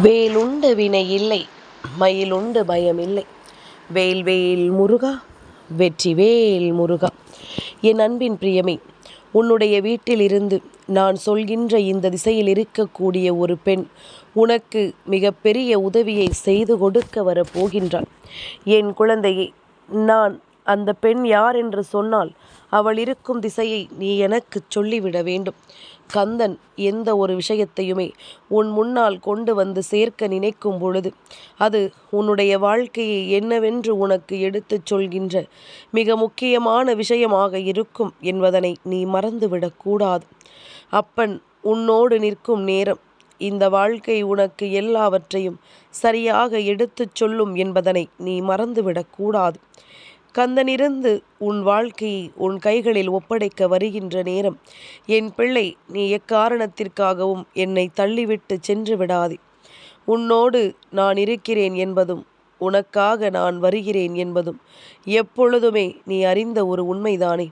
வேலுண்டு வினை இல்லை மயிலுண்டு பயமில்லை வேல் வேல் முருகா வெற்றி வேல் முருகா. என் அன்பின் பிரியமே உன்னுடைய வீட்டிலிருந்து நான் சொல்கின்ற இந்த திசையில் இருக்கக்கூடிய ஒரு பெண் உனக்கு மிகப்பெரிய உதவியை செய்து கொடுக்க வரப்போகின்றாள். என் குழந்தையை நான் அந்த பெண் யார் என்று சொன்னால் அவள் இருக்கும் திசையை நீ எனக்கு சொல்லிவிட வேண்டும். கந்தன் எந்த ஒரு விஷயத்தையுமே உன் முன்னால் கொண்டு வந்து சேர்க்க நினைக்கும் பொழுது அது உன்னுடைய வாழ்க்கையை என்னவென்று உனக்கு எடுத்துச் சொல்கின்ற மிக முக்கியமான விஷயமாக இருக்கும் என்பதனை நீ மறந்துவிடக்கூடாது அப்பன் உன்னோடு நிற்கும் நேரம் இந்த வாழ்க்கை உனக்கு எல்லாவற்றையும் சரியாக எடுத்துச் சொல்லும் என்பதனை நீ மறந்துவிடக்கூடாது கந்தனிருந்து உன் வாழ்க்கையை உன் கைகளில் ஒப்படைக்க வருகின்ற நேரம். என் பிள்ளை நீ எக்காரணத்திற்காகவும் என்னை தள்ளிவிட்டு சென்று விடாதே. உன்னோடு நான் இருக்கிறேன் என்பதும் உனக்காக நான் வருகிறேன் என்பதும் எப்பொழுதுமே நீ அறிந்த ஒரு உண்மைதானே.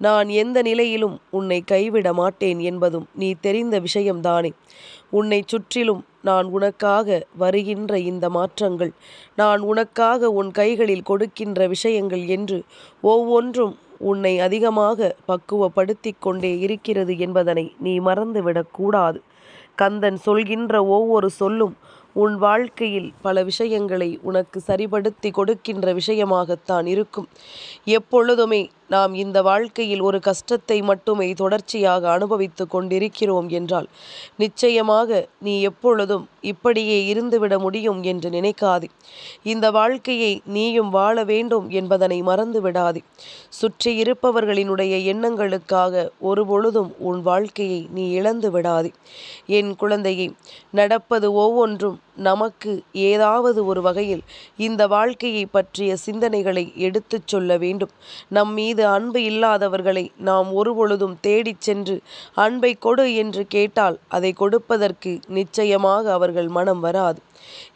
நான் எந்த நிலையிலும் உன்னை கைவிட மாட்டேன் என்பதும் நீ தெரிந்த விஷயம்தானே. உன்னை சுற்றிலும் நான் உனக்காக வருகின்ற இந்த மாற்றங்கள் நான் உனக்காக உன் கைகளில் கொடுக்கின்ற விஷயங்கள் என்று ஒவ்வொன்றும் உன்னை அதிகமாக பக்குவப்படுத்தி கொண்டே இருக்கிறது என்பதனை நீ மறந்துவிடக்கூடாது கந்தன் சொல்கின்ற ஒவ்வொரு சொல்லும் உன் வாழ்க்கையில் பல விஷயங்களை உனக்கு சரிபடுத்தி கொடுக்கின்ற விஷயமாகத்தான் இருக்கும். எப்பொழுதுமே நாம் இந்த வாழ்க்கையில் ஒரு கஷ்டத்தை மட்டுமே தொடர்ச்சியாக அனுபவித்து கொண்டிருக்கிறோம் என்றால் நிச்சயமாக நீ எப்பொழுதும் இப்படியே இருந்துவிட முடியும் என்று நினைக்காதே. இந்த வாழ்க்கையை நீயும் வாழ வேண்டும் என்பதனை மறந்து விடாதே சுற்றி இருப்பவர்களினுடைய எண்ணங்களுக்காக ஒரு பொழுதும் உன் வாழ்க்கையை நீ இழந்து விடாதே என் குழந்தையை நடப்பது ஒவ்வொன்றும் நமக்கு ஏதாவது ஒரு வகையில் இந்த வாழ்க்கையை பற்றிய சிந்தனைகளை எடுத்துச் சொல்ல வேண்டும். நம் மீது அன்பு இல்லாதவர்களை நாம் ஒருபொழுதும் தேடிச் சென்று அன்பை கொடு என்று கேட்டால் அதை கொடுப்பதற்கு நிச்சயமாக அவர்கள் மனம் வராது.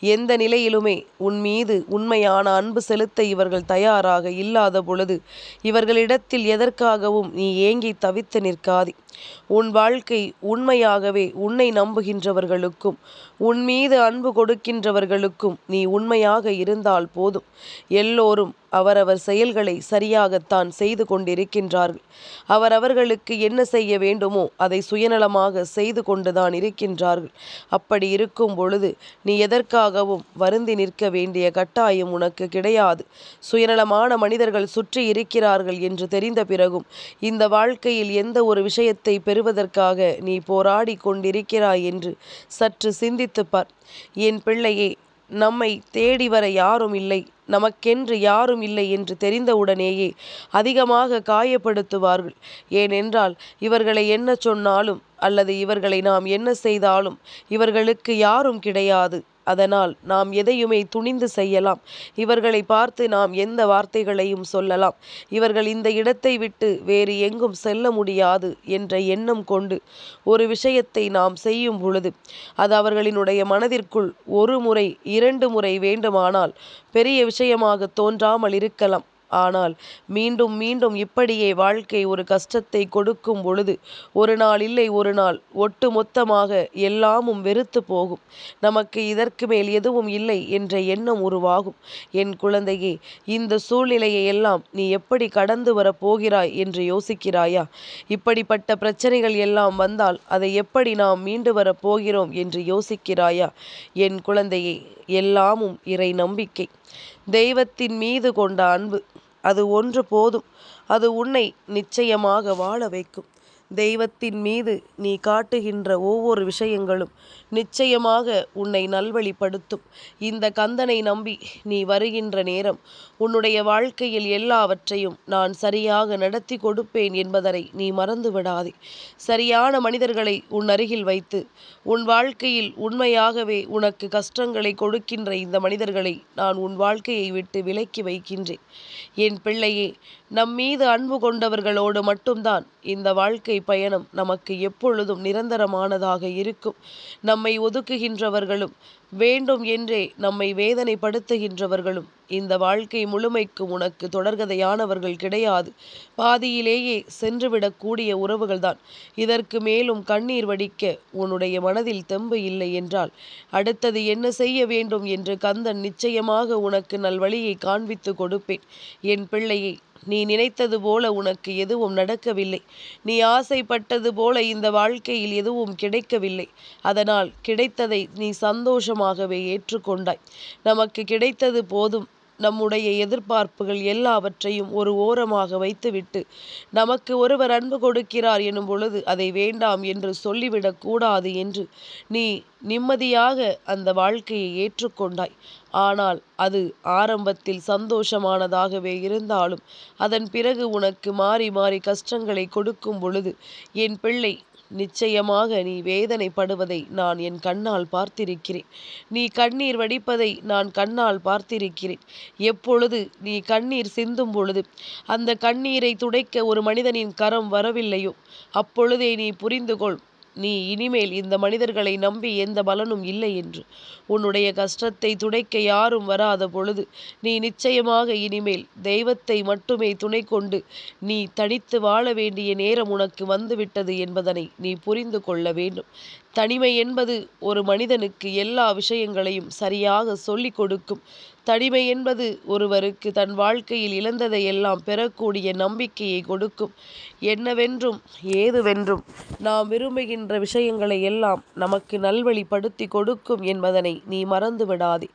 எந்த நிலையிலுமே உன் மீது உண்மையான அன்பு செலுத்த இவர்கள் தயாராக இல்லாத பொழுது இவர்களிடத்தில் எதற்காகவும் நீ ஏங்கி தவித்து நிற்காதே. உன் வாழ்க்கை உண்மையாகவே உன்னை நம்புகின்றவர்களுக்கும் உன் மீது அன்பு கொடுக்கின்றவர்களுக்கும் நீ உண்மையாக இருந்தால் போதும். எல்லோரும் அவரவர் செயல்களை சரியாகத்தான் செய்து கொண்டிருக்கின்றார்கள். அவரவர்களுக்கு என்ன செய்ய வேண்டுமோ அதை சுயநலமாக செய்து கொண்டுதான் இருக்கின்றார்கள். அப்படி இருக்கும் பொழுது நீ எதற்காகவும் வருந்தி நிற்க வேண்டிய கட்டாயம் உனக்கு கிடையாது. சுயநலமான மனிதர்கள் சுற்றி இருக்கிறார்கள் என்று தெரிந்த பிறகும் இந்த வாழ்க்கையில் எந்த ஒரு விஷயத்தை பெறுவதற்காக நீ போராடி கொண்டிருக்கிறாய் என்று சற்று சிந்தித்துப்பார் என் பிள்ளையே நம்மை தேடி வர யாரும் இல்லை. நமக்கென்று யாரும் இல்லை என்று தெரிந்தவுடனேயே அதிகமாக காயப்படுத்துவார்கள். ஏனென்றால் இவர்களை என்ன சொன்னாலும் அல்லது இவர்களை நாம் என்ன செய்தாலும் இவர்களுக்கு யாரும் கிடையாது. அதனால் நாம் எதையுமே துணிந்து செய்யலாம். இவர்களை பார்த்து நாம் எந்த வார்த்தைகளையும் சொல்லலாம். இவர்கள் இந்த இடத்தை விட்டு வேறு எங்கும் செல்ல முடியாது என்ற எண்ணம் கொண்டு ஒரு விஷயத்தை நாம் செய்யும் பொழுது அது அவர்களினுடைய மனதிற்குள் ஒரு முறை இரண்டு முறை வேண்டுமானால் பெரிய விஷயமாக தோன்றாமல் இருக்கலாம். ஆனால் மீண்டும் மீண்டும் இப்படியே வாழ்க்கை ஒரு கஷ்டத்தை கொடுக்கும் பொழுது ஒரு நாள் இல்லை ஒரு நாள் ஒட்டு மொத்தமாக எல்லாமும் வெறுத்து போகும். நமக்கு இதற்கு மேல் எதுவும் இல்லை என்ற எண்ணம் உருவாகும். என் குழந்தையே இந்த சூழ்நிலையை எல்லாம் நீ எப்படி கடந்து வரப் போகிறாய் என்று யோசிக்கிறாயா? இப்படிப்பட்ட பிரச்சனைகள் எல்லாம் வந்தால் அதை எப்படி நாம் மீண்டு வரப் போகிறோம் என்று யோசிக்கிறாயா? என் குழந்தையே எல்லாமும் இறை நம்பிக்கை. தெய்வத்தின் மீது கொண்ட அன்பு. அது ஒன்று போதும். அது உன்னை நிச்சயமாக வாழ வைக்கும். தெய்வத்தின் மீது நீ காட்டுகின்ற ஒவ்வொரு விஷயங்களும் நிச்சயமாக உன்னை நல்வழிப்படுத்தும். இந்த கந்தனை நம்பி நீ வருகின்ற நேரம் உன்னுடைய வாழ்க்கையில் எல்லாவற்றையும் நான் சரியாக நடத்தி கொடுப்பேன் என்பதனை நீ மறந்து விடாதே சரியான மனிதர்களை உன் அருகில் வைத்து உன் வாழ்க்கையில் உண்மையாகவே உனக்கு கஷ்டங்களை கொடுக்கின்ற இந்த மனிதர்களை நான் உன் வாழ்க்கையை விட்டு விலக்கி வைக்கின்றேன். என் பிள்ளையே நம் மீது அன்பு கொண்டவர்களோடு மட்டும்தான் இந்த வாழ்க்கை பயணம் நமக்கு எப்பொழுதும் நிரந்தரமானதாக இருக்கும். நம்மை ஒதுக்குகின்றவர்களும் வேண்டும் என்றே நம்மை வேதனைப்படுத்துகின்றவர்களும் இந்த வாழ்க்கை முழுமைக்கும் உனக்கு தொடர்கதையானவர்கள் கிடையாது. பாதியிலேயே சென்றுவிடக்கூடிய உறவுகள்தான். இதற்கு மேலும் கண்ணீர் வடிக்க உன்னுடைய மனதில் தெம்பு இல்லை என்றால் அடுத்தது என்ன செய்ய வேண்டும் என்று கந்தன் நிச்சயமாக உனக்கு நல்வழியை காண்பித்து கொடுப்பேன். என் பிள்ளையை நீ நினைத்தது போல உனக்கு எதுவும் நடக்கவில்லை. நீ ஆசைப்பட்டது போல இந்த வாழ்க்கையில் எதுவும் கிடைக்கவில்லை. அதனால் கிடைத்ததை நீ சந்தோஷமாகவே ஏற்றுக்கொண்டாய். நமக்கு கிடைத்தது போதும். நம்முடைய எதிர்பார்ப்புகள் எல்லாவற்றையும் ஒரு ஓரமாக வைத்துவிட்டு நமக்கு ஒருவர் அன்பு கொடுக்கிறார் எனும் பொழுது அதை வேண்டாம் என்று சொல்லிவிடக்கூடாது என்று நீ நிம்மதியாக அந்த வாழ்க்கையை ஏற்றுக்கொண்டாய். ஆனால் அது ஆரம்பத்தில் சந்தோஷமானதாகவே இருந்தாலும் அதன் பிறகு உனக்கு மாறி மாறி கஷ்டங்களை கொடுக்கும் பொழுது என் பிள்ளை நிச்சயமாக நீ வேதனைப்படுவதை நான் என் கண்ணால் பார்த்திருக்கிறேன். நீ கண்ணீர் வடிப்பதை நான் கண்ணால் பார்த்திருக்கிறேன். எப்பொழுது நீ கண்ணீர் சிந்தும் பொழுது அந்த கண்ணீரை துடைக்க ஒரு மனிதனின் கரம் வரவில்லையோ அப்பொழுதே நீ புரிந்து கொள் நீ இனிமேல் இந்த மனிதர்களை நம்பி எந்த பலனும் இல்லை என்று. உன்னுடைய கஷ்டத்தை துடைக்க யாரும் வராத பொழுது நீ நிச்சயமாக இனிமேல் தெய்வத்தை மட்டுமே துணை கொண்டு நீ தனித்து வாழ வேண்டிய நேரம் உனக்கு வந்துவிட்டது என்பதனை நீ புரிந்து கொள்ள வேண்டும். தனிமை என்பது ஒரு மனிதனுக்கு எல்லா விஷயங்களையும் சரியாக சொல்லிக் கொடுக்கும் தனிமை என்பது ஒருவருக்கு தன் வாழ்க்கையில் இழந்ததை எல்லாம் பெறக்கூடிய நம்பிக்கையை கொடுக்கும். என்னவென்றும் ஏதுவென்றும் நாம் விரும்புகின்ற விஷயங்களை எல்லாம் நமக்கு நல்வழிப்படுத்தி கொடுக்கும் என்பதனை நீ மறந்து விடாதே.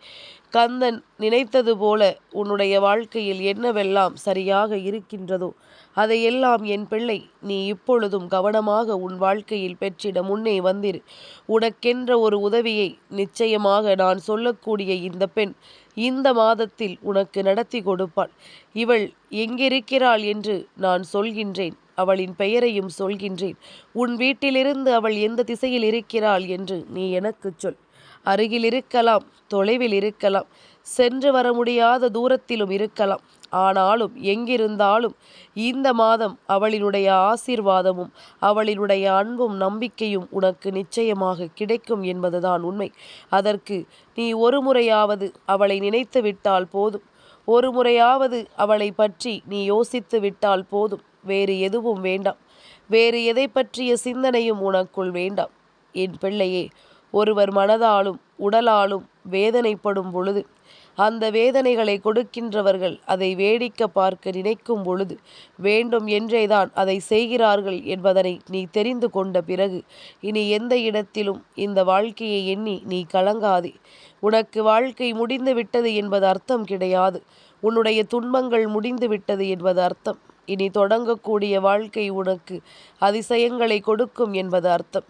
கந்தன் நினைத்தது போல உன்னுடைய வாழ்க்கையில் என்னவெல்லாம் சரியாக இருக்கின்றதோ அதையெல்லாம் என் பிள்ளை நீ இப்பொழுதும் கவனமாக உன் வாழ்க்கையில் பெற்றிட முன்னே வந்திரு. உனக்கென்ற ஒரு உதவியை நிச்சயமாக நான் சொல்லக்கூடிய இந்த பெண் இந்த மாதத்தில் உனக்கு நடத்தி கொடுப்பாள். இவள் எங்கிருக்கிறாள் என்று நான் சொல்கின்றேன். அவளின் பெயரையும் சொல்கின்றேன். உன் வீட்டிலிருந்து அவள் எந்த திசையில் இருக்கிறாள் என்று நீ எனக்குச் சொல். அருகில் இருக்கலாம் தொலைவில் இருக்கலாம் சென்று வர முடியாத தூரத்திலும் இருக்கலாம். ஆனாலும் எங்கிருந்தாலும் இந்த மாதம் அவளினுடைய ஆசீர்வாதமும் அவளினுடைய அன்பும் நம்பிக்கையும் உனக்கு நிச்சயமாக கிடைக்கும் என்பதுதான் உண்மை. அதற்கு நீ ஒரு முறையாவது அவளை நினைத்து விட்டால் போதும். ஒரு முறையாவது அவளை பற்றி நீ யோசித்து விட்டால் போதும். வேறு எதுவும் வேண்டாம். வேறு எதை பற்றிய சிந்தனையும் உனக்குள் வேண்டாம். என் பிள்ளையே ஒருவர் மனதாலும் உடலாலும் வேதனைப்படும் பொழுது அந்த வேதனைகளை கொடுக்கின்றவர்கள் அதை வேடிக்க பார்க்க நினைக்கும் பொழுது வேண்டும் என்றேதான் அதை செய்கிறார்கள் என்பதனை நீ தெரிந்து கொண்ட பிறகு இனி எந்த இடத்திலும் இந்த வாழ்க்கையை எண்ணி நீ கலங்காதே. உனக்கு வாழ்க்கை முடிந்து விட்டது என்பது அர்த்தம் கிடையாது. உன்னுடைய துன்பங்கள் முடிந்து விட்டது என்பது அர்த்தம். இனி தொடங்கக்கூடிய வாழ்க்கை உனக்கு அதிசயங்களை கொடுக்கும் என்பது அர்த்தம்.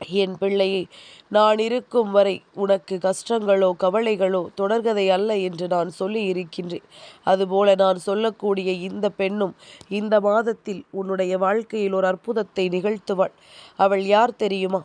என் பிள்ளையை நான் இருக்கும் வரை உனக்கு கஷ்டங்களோ கவலைகளோ தொடர்கதை அல்ல என்று நான் சொல்லி இருக்கின்றேன் அதுபோல நான் சொல்லக்கூடிய இந்த பெண்ணும் இந்த மாதத்தில் உன்னுடைய வாழ்க்கையில் ஒரு அற்புதத்தை நிகழ்த்துவாள். அவள் யார் தெரியுமா?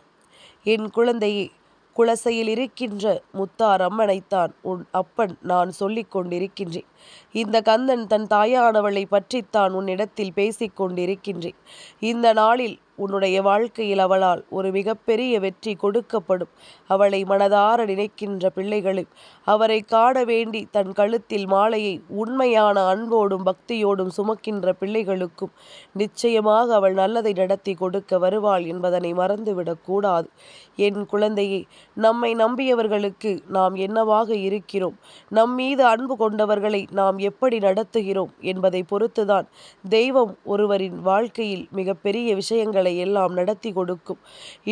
என் குழந்தையே குலசையில் இருக்கின்ற முத்தார் அம்மனைத்தான் உன் அப்பன் நான் சொல்லிக் கொண்டிருக்கின்றேன். இந்த கந்தன் தன் தாயானவளை பற்றித்தான் உன்னிடத்தில் பேசிக் கொண்டிருக்கின்றேன். இந்த நாளில் உன்னுடைய வாழ்க்கையில் அவளால் ஒரு மிகப்பெரிய வெற்றி கொடுக்கப்படும். அவளை மனதார நினைக்கின்ற பிள்ளைகளும் அவரை காண வேண்டி தன் கழுத்தில் மாலையை உண்மையான அன்போடும் பக்தியோடும் சுமக்கின்ற பிள்ளைகளுக்கும் நிச்சயமாக அவள் நல்லதை நடத்தி கொடுக்க வருவாள் என்பதனை மறந்துவிடக்கூடாது என் குழந்தையே நம்மை நம்பியவர்களுக்கு நாம் என்னவாக இருக்கிறோம்? நம் மீது அன்பு கொண்டவர்களை நாம் எப்படி நடத்துகிறோம் என்பதை பொறுத்துதான் தெய்வம் ஒருவரின் வாழ்க்கையில் மிகப்பெரிய விஷயங்கள் விஷயங்களை எல்லாம் நடத்தி கொடுக்கும்.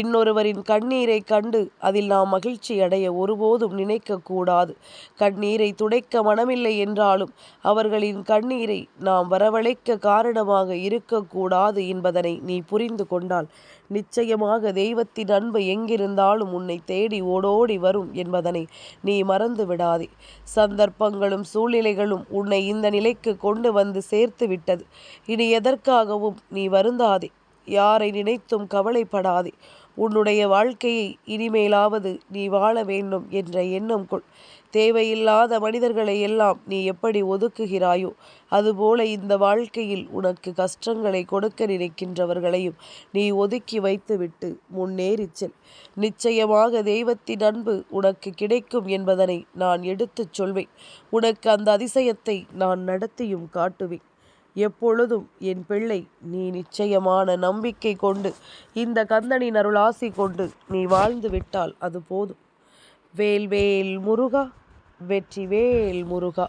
இன்னொருவரின் கண்ணீரை கண்டு அதில் நாம் மகிழ்ச்சி அடைய ஒருபோதும் நினைக்கக்கூடாது கண்ணீரை துடைக்க மனமில்லை என்றாலும் அவர்களின் கண்ணீரை நாம் வரவழைக்க காரணமாக இருக்கக்கூடாது என்பதனை நீ புரிந்து கொண்டால் நிச்சயமாக தெய்வத்தின் அன்பு எங்கிருந்தாலும் உன்னை தேடி ஓடோடி வரும் என்பதனை நீ மறந்து விடாதே. சந்தர்ப்பங்களும் சூழ்நிலைகளும் உன்னை இந்த நிலைக்கு கொண்டு வந்து சேர்த்து விட்டது இனி எதற்காகவும் நீ வருந்தாதே. யாரை நினைத்தும் கவலைப்படாதே. உன்னுடைய வாழ்க்கையை இனிமேலாவது நீ வாழ வேண்டும் என்ற எண்ணம் கொள். தேவையில்லாத மனிதர்களை எல்லாம் நீ எப்படி ஒதுக்குகிறாயோ அதுபோல இந்த வாழ்க்கையில் உனக்கு கஷ்டங்களை கொடுக்க நினைக்கின்றவர்களையும் நீ ஒதுக்கி வைத்துவிட்டு முன்னேறி செல். நிச்சயமாக தெய்வத்தின் அன்பு உனக்கு கிடைக்கும் என்பதனை நான் எடுத்துச் சொல்வேன். உனக்கு அந்த அதிசயத்தை நான் நடத்தியும் காட்டுவேன். எப்பொழுதும் என் பிள்ளை நீ நிச்சயமான நம்பிக்கை கொண்டு இந்த கந்தனின் அருளாசி கொண்டு நீ வாழ்ந்து விட்டால் அது போதும். வேல் வேல் முருகா வெற்றி வேல் முருகா.